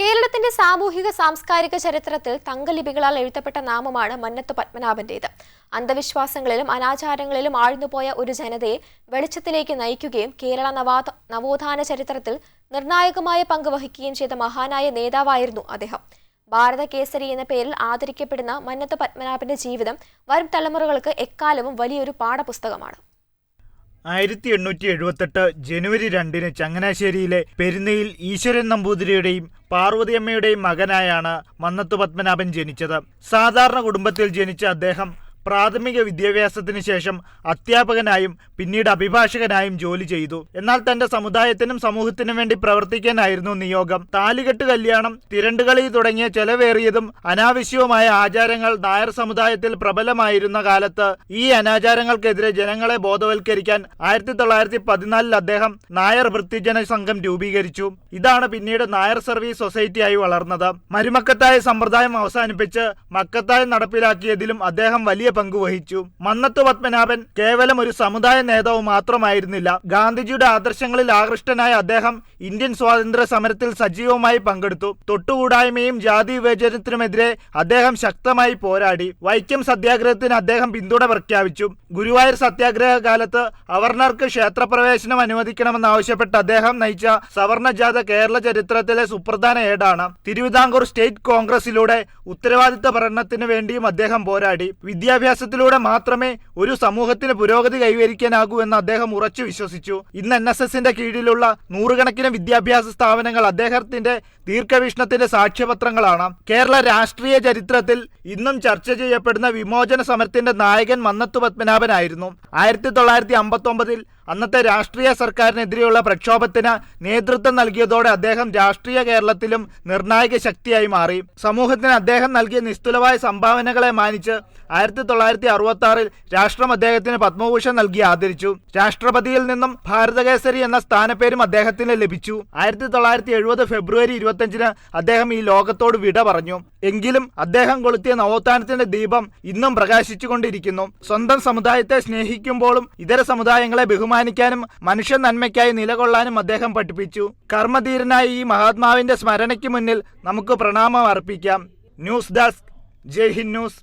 കേരളത്തിന്റെ സാമൂഹിക സാംസ്കാരിക ചരിത്രത്തിൽ തങ്കലിപികളാൽ എഴുതപ്പെട്ട നാമമാണ് മന്നത്ത് പത്മനാഭന്റേത്. അന്ധവിശ്വാസങ്ങളിലും അനാചാരങ്ങളിലും ആഴ്ന്നുപോയ ഒരു ജനതയെ വെളിച്ചത്തിലേക്ക് നയിക്കുകയും കേരള നവാത നവോത്ഥാന ചരിത്രത്തിൽ നിർണായകമായ പങ്ക് വഹിക്കുകയും ചെയ്ത മഹാനായ നേതാവായിരുന്നു അദ്ദേഹം. ഭാരത കേസരി എന്ന പേരിൽ ആദരിക്കപ്പെടുന്ന മന്നത്ത് പത്മനാഭന്റെ ജീവിതം വരും തലമുറകൾക്ക് എക്കാലവും വലിയൊരു പാഠപുസ്തകമാണ്. ആയിരത്തി എണ്ണൂറ്റി എഴുപത്തെട്ട് ജനുവരി രണ്ടിന് ചങ്ങനാശ്ശേരിയിലെ പെരുന്നയിൽ ഈശ്വരൻ നമ്പൂതിരിയുടെയും പാർവതിയമ്മയുടെയും മകനായാണ് മന്നത്തു പത്മനാഭൻ ജനിച്ചത്. സാധാരണ കുടുംബത്തിൽ ജനിച്ച അദ്ദേഹം പ്രാഥമിക വിദ്യാഭ്യാസത്തിന് ശേഷം അധ്യാപകനായും പിന്നീട് അഭിഭാഷകനായും ജോലി ചെയ്തു. എന്നാൽ തന്റെ സമുദായത്തിനും സമൂഹത്തിനും വേണ്ടി പ്രവർത്തിക്കാനായിരുന്നു നിയോഗം. താലികെട്ട് കല്യാണം തിരണ്ടുകളി തുടങ്ങിയ ചെലവേറിയതും അനാവശ്യവുമായ ആചാരങ്ങൾ നായർ സമുദായത്തിൽ പ്രബലമായിരുന്ന കാലത്ത് ഈ അനാചാരങ്ങൾക്കെതിരെ ജനങ്ങളെ ബോധവൽക്കരിക്കാൻ ആയിരത്തി തൊള്ളായിരത്തി പതിനാലിൽ അദ്ദേഹം നായർ വൃത്തിജന സംഘം രൂപീകരിച്ചു. ഇതാണ് പിന്നീട് നായർ സർവീസ് സൊസൈറ്റിയായി വളർന്നത്. മരുമക്കത്തായ സമ്പ്രദായം അവസാനിപ്പിച്ച് മക്കത്തായം നടപ്പിലാക്കിയതിലും അദ്ദേഹം വലിയ പങ്ക് വഹിച്ചു. മന്നത്ത് പത്മനാഭൻ കേവലം ഒരു സമുദായ നേതാവ് മാത്രമായിരുന്നില്ല. ഗാന്ധിജിയുടെ ആദർശങ്ങളിൽ ആകൃഷ്ടനായ അദ്ദേഹം ഇന്ത്യൻ സ്വാതന്ത്ര്യ സമരത്തിൽ സജീവമായി പങ്കെടുത്തു. തൊട്ടുകൂടായ്മയും ജാതി വിവേചനത്തിനുമെതിരെ അദ്ദേഹം ശക്തമായി പോരാടി. വൈക്കം സത്യാഗ്രഹത്തിന് അദ്ദേഹം പിന്തുണ പ്രഖ്യാപിച്ചു. ഗുരുവായൂർ സത്യാഗ്രഹ കാലത്ത് അവർണർക്ക് ക്ഷേത്രപ്രവേശനം അനുവദിക്കണമെന്നാവശ്യപ്പെട്ട് അദ്ദേഹം നയിച്ച സവർണ ജാഥ കേരള ചരിത്രത്തിലെ സുപ്രധാന ഏടാണ്. തിരുവിതാംകൂർ സ്റ്റേറ്റ് കോൺഗ്രസിലൂടെ ഉത്തരവാദിത്ത ഭരണത്തിന് വേണ്ടിയും അദ്ദേഹം പോരാടി. വിദ്യാഭ്യാസത്തിലൂടെ മാത്രമേ ഒരു സമൂഹത്തിന് പുരോഗതി കൈവരിക്കാനാകൂ എന്ന് അദ്ദേഹം ഉറച്ചു വിശ്വസിച്ചു. ഇന്ന് എൻ എസ് എസിന്റെ കീഴിലുള്ള നൂറുകണക്കിന് വിദ്യാഭ്യാസ സ്ഥാപനങ്ങൾ അദ്ദേഹത്തിന്റെ ദീർഘവീക്ഷണത്തിന്റെ സാക്ഷ്യപത്രങ്ങളാണ്. കേരള രാഷ്ട്രീയ ചരിത്രത്തിൽ ഇന്നും ചർച്ച ചെയ്യപ്പെടുന്ന വിമോചന സമരത്തിന്റെ നായകൻ മന്നത്തു പത്മനാഭനായിരുന്നു. ആയിരത്തി തൊള്ളായിരത്തി അമ്പത്തി ഒമ്പതിൽ അന്നത്തെ രാഷ്ട്രീയ സർക്കാരിനെതിരെയുള്ള പ്രക്ഷോഭത്തിന് നേതൃത്വം നൽകിയതോടെ അദ്ദേഹം രാഷ്ട്രീയ കേരളത്തിലും നിർണായക ശക്തിയായി മാറി. സമൂഹത്തിന് അദ്ദേഹം നൽകിയ നിസ്തുലമായ സംഭാവനകളെ മാനിച്ച് ആയിരത്തി തൊള്ളായിരത്തി അറുപത്തി ആറിൽ രാഷ്ട്രം അദ്ദേഹത്തിന് പത്മഭൂഷൺ നൽകി ആദരിച്ചു. രാഷ്ട്രപതിയിൽ നിന്നും ഭാരതകേസരി എന്ന സ്ഥാനപ്പേരും അദ്ദേഹത്തിന് ലഭിച്ചു. ആയിരത്തി തൊള്ളായിരത്തി എഴുപത് ഫെബ്രുവരി ഇരുപത്തിയഞ്ചിന് അദ്ദേഹം ഈ ലോകത്തോട് വിട പറഞ്ഞു. എങ്കിലും അദ്ദേഹം കൊളുത്തിയ നവോത്ഥാനത്തിന്റെ ദീപം ഇന്നും പ്രകാശിച്ചുകൊണ്ടിരിക്കുന്നു. സ്വന്തം സമുദായത്തെ സ്നേഹിക്കുമ്പോഴും ഇതര സമുദായങ്ങളെ ബഹുമാനിക്കാനും മനുഷ്യ നന്മയ്ക്കായി നിലകൊള്ളാനും അദ്ദേഹം പഠിപ്പിച്ചു. കർമ്മധീരനായ ഈ മഹാത്മാവിന്റെ സ്മരണയ്ക്ക് മുന്നിൽ നമുക്ക് പ്രണാമം അർപ്പിക്കാം. News desk Jai Hind news.